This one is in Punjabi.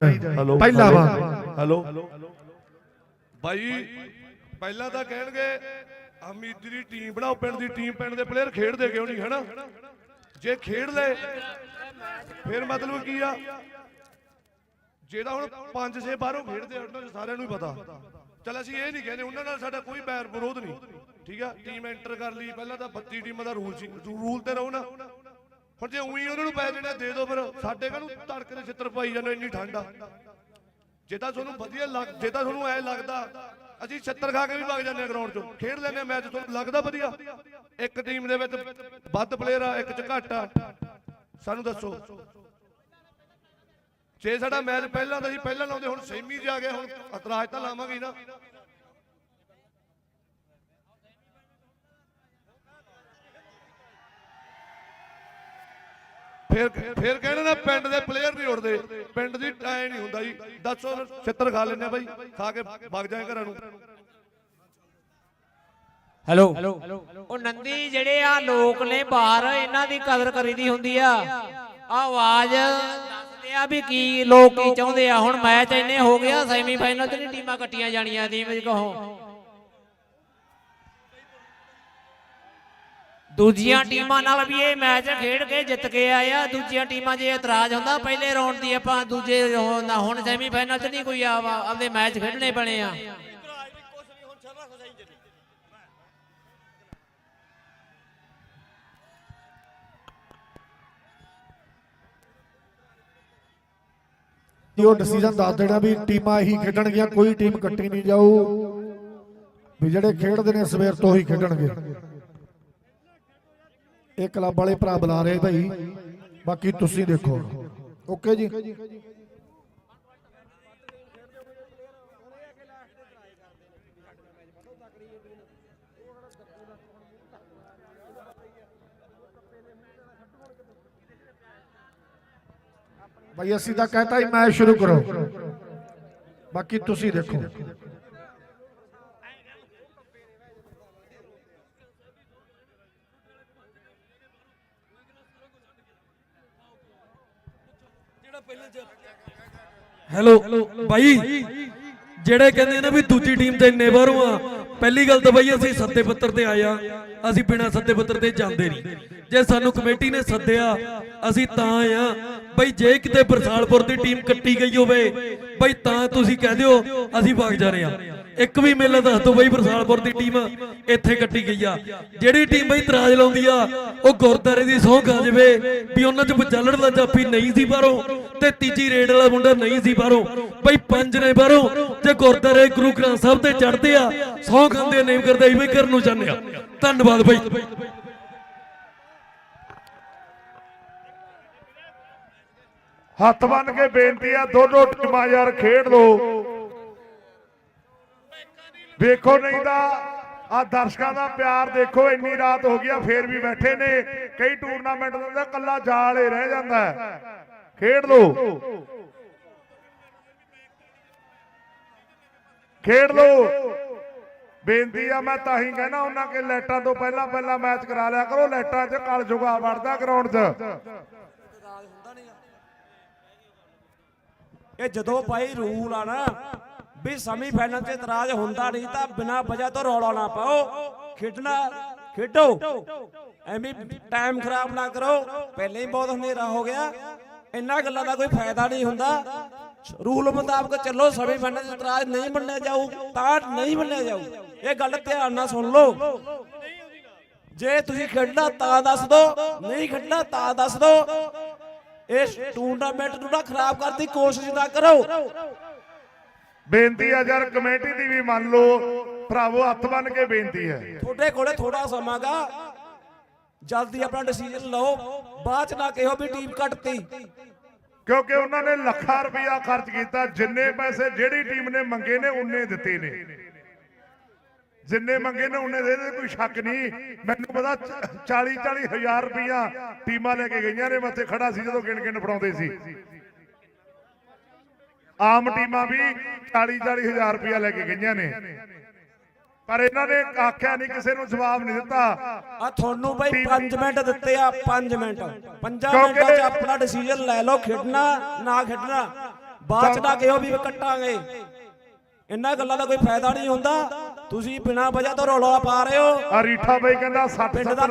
ਹੈਲੋ ਪਹਿਲਾ ਵਾਰ ਹੈਲੋ ਬਾਈ ਪਹਿਲਾਂ ਤਾਂ ਕਹਿਣਗੇ ਅਮੀਦ ਦੀ ਟੀਮ ਬਣਾਓ ਪਿੰਡ ਦੀ ਟੀਮ ਪਿੰਡ ਦੇ ਪਲੇਅਰ ਖੇਡਦੇ ਕਿਉਂ ਨਹੀਂ ਹਨਾ? ਜੇ ਖੇਡ ਲੈ ਫਿਰ ਮਤਲਬ ਕੀ ਆ? ਜਿਹੜਾ ਹੁਣ 5-6 ਬਾਹਰੋਂ ਖੇਡਦੇ ਆ ਉਹਨਾਂ ਨੂੰ ਸਾਰਿਆਂ ਨੂੰ ਹੀ ਪਤਾ। ਚਲ ਅਸੀਂ ਇਹ ਨਹੀਂ ਕਹਿੰਦੇ ਉਹਨਾਂ ਨਾਲ ਸਾਡਾ ਕੋਈ ਬੈਰ ਵਿਰੋਧ ਨਹੀਂ। ਠੀਕ ਆ? ਟੀਮ ਐਂਟਰ ਕਰ ਲਈ ਪਹਿਲਾਂ ਤਾਂ 32 ਟੀਮਾਂ ਦਾ ਰੂਲ ਸੀ ਰੂਲ ਤੇ ਰਹੋ ਨਾ। ਹੁਣ ਜੇ ਉਹੀ ਉਹਨਾਂ ਨੂੰ ਪੈ ਦੇਣਾ ਦੇ ਦਿਓ ਫਿਰ। ਸਾਡੇ ਕਾਹਨੂੰ ਤੜਕੇ ਦੇ ਛਿੱਤਰ ਪਾਈ ਜਾਂਦੇ ਇੰਨੀ ਠੰਡ ਆ। ਜੇ ਤਾਂ ਤੁਹਾਨੂੰ ਵਧੀਆ ਲੱਗ, ਜੇ ਤਾਂ ਤੁਹਾਨੂੰ ਐ ਲੱਗਦਾ, ਅਸੀਂ ਛਿੱਤਰ ਖਾ ਕੇ ਵੀ ਵਗ ਜਾਂਦੇ ਆ ਗਰਾਊਂਡ 'ਚੋਂ। ਖੇਡ ਲੈਂਦੇ ਆ ਮੈਚ ਤੁਹਾਨੂੰ ਲੱਗਦਾ ਵਧੀਆ। ਇੱਕ ਟੀਮ ਦੇ ਵਿੱਚ ਵੱਧ ਪਲੇਅਰ ਆ, ਇੱਕ 'ਚ ਘੱਟ ਆ। ਸਾਨੂੰ ਦੱਸੋ। ਜੇ ਸਾਡਾ ਮੈਚ ਪਹਿਲਾਂ ਤਾਂ ਅਸੀਂ ਪਹਿਲਾਂ ਲਾਉਂਦੇ, ਹੁਣ ਸੈਮੀ 'ਚ ਆ ਗਏ, ਹੁਣ ਇਤਰਾਜ਼ ਤਾਂ ਲਾਵਾਂਗੇ ਨਾ। ਫਿਰ ਫਿਰ ਕਹਿਣਾ ਨਾ ਪਿੰਡ ਦੇ ਪਲੇਅਰ ਨਹੀਂ ਉੱਡਦੇ ਪਿੰਡ ਦੀ ਐ ਨਹੀਂ ਹੁੰਦਾ ਜੀ। ਦੱਸੋ ਛਿੱਤਰ ਖਾ ਲੈਂਦੇ ਆ ਬਾਈ ਖਾ ਕੇ ਵਗ ਜਾਏ ਘਰਾਂ ਨੂੰ। ਹੈਲੋ। ਉਹ ਨੰਦੀ ਜਿਹੜੇ ਆ ਲੋਕ ਨੇ ਬਾਹਰ ਇਹਨਾਂ ਦੀ ਕਦਰ ਕਰੀਦੀ ਹੁੰਦੀ ਆ। ਆ ਆਵਾਜ਼ ਦੱਸਦੇ ਆ ਵੀ ਕੀ ਲੋਕ ਕੀ ਚਾਹੁੰਦੇ ਆ। ਹੁਣ ਮੈਚ ਇੰਨੇ ਹੋ ਗਿਆ ਸੈਮੀਫਾਈਨਲ ਚ ਨਹੀਂ ਟੀਮਾਂ ਕੱਟੀਆਂ ਜਾਣੀਆਂ ਦੀ ਵਿੱਚ ਕਹੋ। ਦੂਜੀਆਂ ਟੀਮਾਂ ਨਾਲ ਵੀ ਇਹ ਮੈਚ ਖੇਡ ਕੇ ਜਿੱਤ ਕੇ ਆਏ ਆ। ਦੂਜੀਆਂ ਟੀਮਾਂ ਜੇ ਇਤਰਾਜ਼ ਹੁੰਦਾ ਪਹਿਲੇ ਰਾਉਂਡ ਦੀ ਆਪਾਂ ਦੂਜੇ ਨਾ- ਹੁਣ ਸੈਮੀਫਾਈਨਲ ਚ ਨਹੀਂ ਕੋਈ ਆ ਆਪਦੇ ਮੈਚ ਖੇਡਣੇ ਬਣੇ ਆ। ਉਹ ਡਿਸੀਜਨ ਦੱਸ ਦੇਣਾ ਵੀ ਟੀਮਾਂ ਇਹੀ ਖੇਡਣਗੀਆਂ ਕੋਈ ਟੀਮ ਕੱਟੀ ਨਹੀਂ ਜਾਊ। ਵੀ ਜਿਹੜੇ ਖੇਡਦੇ ਨੇ ਸਵੇਰ ਤੋਂ ਹੀ ਖੇਡਣਗੇ। ਇਹ ਕਲੱਬ ਵਾਲੇ ਭਰਾ ਬੁਲਾ ਰਹੇ ਭਾਈ। ਬਾਕੀ ਤੁਸੀਂ ਦੇਖੋ। ਓਕੇ ਜੀ? ਭਾਈ ਅਸੀਂ ਤਾਂ ਕਹਤਾ ਹੀ ਮੈਚ ਸ਼ੁਰੂ ਕਰੋ। ਬਾਕੀ ਤੁਸੀਂ ਦੇਖੋ। ਹੈਲੋ ਬਾਈ ਜਿਹੜੇ ਕਹਿੰਦੇ ਨੇ ਵੀ ਦੂਜੀ ਟੀਮ ਤੇ ਇੰਨੇ ਆ, ਪਹਿਲੀ ਗੱਲ ਤਾਂ ਬਾਈ ਅਸੀਂ ਸੱਤੇ ਪੱਤਰ ਤੇ ਆਏ ਅਸੀਂ ਬਿਨਾਂ ਸੱਤੇ ਪੱਤਰ ਤੇ ਜਾਂਦੇ ਨਹੀਂ। ਜੇ ਸਾਨੂੰ ਕਮੇਟੀ ਨੇ ਸੱਦਿਆ, ਅਸੀਂ ਤਾਂ ਆ। ਬਈ ਜੇ ਕਿਤੇ ਬਰਸਾਲਪੁਰ ਦੀ ਟੀਮ ਕੱਟੀ ਗਈ ਹੋਵੇ ਬਈ ਤਾਂ ਤੁਸੀਂ ਕਹਿ ਦਿਓ, ਅਸੀਂ ਭਾਗ ਜਾ ਰਹੇ ਆ। ਇੱਕ ਵੀ ਮੇਲਾ ਦੱਸ ਦਿਓ ਬਈ ਬਰਸਾਲਪੁਰ ਦੀ ਟੀਮ ਇੱਥੇ ਕੱਟੀ ਗਈ ਆ। ਜਿਹੜੀ ਟੀਮ ਬਈ ਤਰਾਜ ਲਾਉਂਦੀ ਆ, ਉਹ ਗੁਰਦਾਰੇ ਦੀ ਸਹੁੰ ਖਾ ਜਾਵੇ, ਵੀ ਉਹਨਾਂ ਚ ਬਚਾਲਣ ਦਾ ਜਾਪੀ ਨਹੀਂ ਸੀ ਪਰ ਉਹ ਤੇ ਤੀਜੀ ਰੇਡ ਵਾਲਾ ਮੁੰਡਾ ਨਹੀਂ ਸੀ ਬਾਹਰੋਂ। ਬਈ ਪੰਜ ਨੇ ਬਾਹਰੋਂ। ਜੇ ਗੁਰਦਾਰੇ ਗੁਰੂ ਗ੍ਰੰਥ ਸਾਹਿਬ ਤੇ ਚੜਦੇ ਆ ਸਹੁੰ ਖਾਂਦੇ ਨਹੀਂ ਕਰਦੇ ਅਸੀਂ ਕਰਨ ਨੂੰ ਚਾਹੁੰਦੇ ਆ। ਧੰਨਵਾਦ ਬਈ। ਹੱਥ ਬੰਨ ਕੇ ਬੇਨਤੀ ਆ, ਦੋਨੋਂ ਟੀਮਾਂ ਯਾਰ ਖੇਡ ਲੋ ਵੇਖੋ ਨਹੀਂ ਤਾਂ ਆ ਦਰਸ਼ਕਾਂ ਦਾ ਪਿਆਰ ਦੇਖੋ, ਇੰਨੀ ਰਾਤ ਹੋ ਗਈ ਆ, ਫੇਰ ਵੀ ਬੈਠੇ ਨੇ। ਕਈ ਟੂਰਨਾਮੈਂਟ ਦੇ ਤਾਂ ਕੱਲਾ ਜਾਲ ਹੀ ਰਹਿ ਜਾਂਦਾ ਹੈ। ਖੇਡ ਲੋ ਖੇਡ ਲੋ ਬੇਨਤੀ ਆ, ਮੈਂ ਤਾਂ ਹੀ ਕਹਿਣਾ ਉਹਨਾਂ ਕਿ ਲਾਈਟਾਂ ਤੋਂ ਪਹਿਲਾਂ ਪਹਿਲਾਂ ਮੈਚ ਕਰਾ ਲਿਆ ਕਰੋ, ਲਾਈਟਾਂ 'ਚ ਕਲ ਜੁਗਾ ਵੜਦਾ ਗਰਾਊਂਡ 'ਚ। ਇਹ ਜਦੋਂ ਭਾਈ ਰੂਲ ਆ ਨਾ, ਵੀ ਸੈਮੀ ਫਾਈਨਲ 'ਚ ਇਤਰਾਜ਼ ਹੁੰਦਾ ਨਹੀਂ ਤਾਂ ਬਿਨਾਂ ਵਜ੍ਹਾ ਤੋਂ ਰੌਲਾ ਨਾ ਪਾਓ। ਖੇਡਣਾ, ਖੇਡੋ। ਐਵੇਂ ਟਾਈਮ ਖਰਾਬ ਨਾ ਕਰੋ। ਪਹਿਲੇ ਹੀ ਬਹੁਤ ਹਨੇਰਾ ਹੋ ਗਿਆ। ਇੰਨਾ ਗੱਲਾਂ ਦਾ ਕੋਈ ਫਾਇਦਾ ਨਹੀਂ ਹੁੰਦਾ। ਰੂਲ ਮੁਤਾਬਕ ਚੱਲੋ ਸੈਮੀ ਫਾਈਨਲ 'ਚ ਇਤਰਾਜ਼ ਨਹੀਂ ਮੰਨਿਆ ਜਾਊ ਤਾਂ ਨਹੀਂ ਮੰਨਿਆ ਜਾਊ। ਇਹ ਗੱਲ ਧਿਆਨ ਨਾਲ ਸੁਣ ਲਓ। ਜੇ ਤੁਸੀਂ ਖੇਡਣਾ ਤਾਂ ਦੱਸ ਦਿਓ ਨਹੀਂ ਖੇਡਣਾ ਤਾਂ ਦੱਸ ਦਿਓ ਇਸ ਟੂਰਨਾਮੈਂਟ ਨੂੰ ਨਾ ਖਰਾਬ ਕਰਨ ਦੀ ਕੋਸ਼ਿਸ਼ ਨਾ ਕਰੋ। ਬੇਨਤੀ ਆ ਯਾਰ ਕਮੇਟੀ ਦੀ ਵੀ ਮੰਨ ਲਓ ਭਰਾਵੋ ਹੱਥ ਬੰਨ ਕੇ ਬੇਨਤੀ ਹੈ। ਤੁਹਾਡੇ ਕੋਲੇ ਥੋੜਾ ਸਮਾਂ ਗਾ। ਜਲਦੀ ਆਪਣਾ ਡਿਸੀਜਨ ਲਓ। ਬਾਅਦ ਚ ਨਾ ਕਿਹੋ ਵੀ ਟੀਮ ਕੱਟਤੀ। ਕਿਉਂਕਿ ਉਹਨਾਂ ਨੇ ਲੱਖਾਂ ਰੁਪਇਆ ਖਰਚ ਕੀਤਾ। ਜਿੰਨੇ ਪੈਸੇ ਜਿਹੜੀ ਟੀਮ ਨੇ ਮੰਗੇ ਨੇ ਉਨੇ ਦਿੱਤੇ ਨੇ। ਜਿੰਨੇ ਮੰਗੇ ਨੇ ਉਨੇ ਦੇ ਦੇ ਕੋਈ ਸ਼ੱਕ ਨਹੀਂ। ਮੈਨੂੰ ਪਤਾ 40 40 ਹਜ਼ਾਰ ਰੁਪਇਆ ਟੀਮਾਂ ਲੈ ਕੇ ਗਈਆਂ ਨੇ। ਮੈਂ ਉੱਥੇ ਖੜਾ ਸੀ ਜਦੋਂ ਗਿਣ ਗਿਣ ਫੜਾਉਂਦੇ ਸੀ। ਆਮ ਟੀਮਾਂ ਵੀ 40 40 ਹਜ਼ਾਰ ਰੁਪਇਆ ਲੈ ਕੇ ਗਈਆਂ ਨੇ। ਪਰ ਇਹਨਾਂ ਨੇ ਆਖਿਆ ਨਹੀਂ ਕਿਸੇ ਨੂੰ ਜਵਾਬ ਨਹੀਂ ਦਿੱਤਾ। ਆ ਤੁਹਾਨੂੰ ਬਈ 5 ਮਿੰਟ ਦਿੱਤੇ ਆ 5 ਮਿੰਟ। 5 ਕਿਉਂਕਿ- ਮਿੰਟਾਂ 'ਚ ਆਪਣਾ ਡਿਸੀਜਨ ਲੈ ਲਓ ਖੇਡਣਾ ਨਾ ਖੇਡਣਾ। ਬਾਅਦ ਚ ਨਾ ਕਿਹੋ ਵੀ ਕੱਟਾਂਗੇ। ਇੰਨਾ ਗੱਲਾਂ ਦਾ ਕੋਈ ਫਾਇਦਾ ਨਹੀਂ ਹੁੰਦਾ। ਤੁਸੀਂ ਬਿਨਾਂ ਵਜ੍ਹਾ ਤੋਂ ਰੌਲਾ ਪਾ ਰਹੇ ਹੋ। ਆ ਰੀਠਾ ਬਾਈ ਕਹਿੰਦਾ 60 ਪਿੰਡ ਦਾ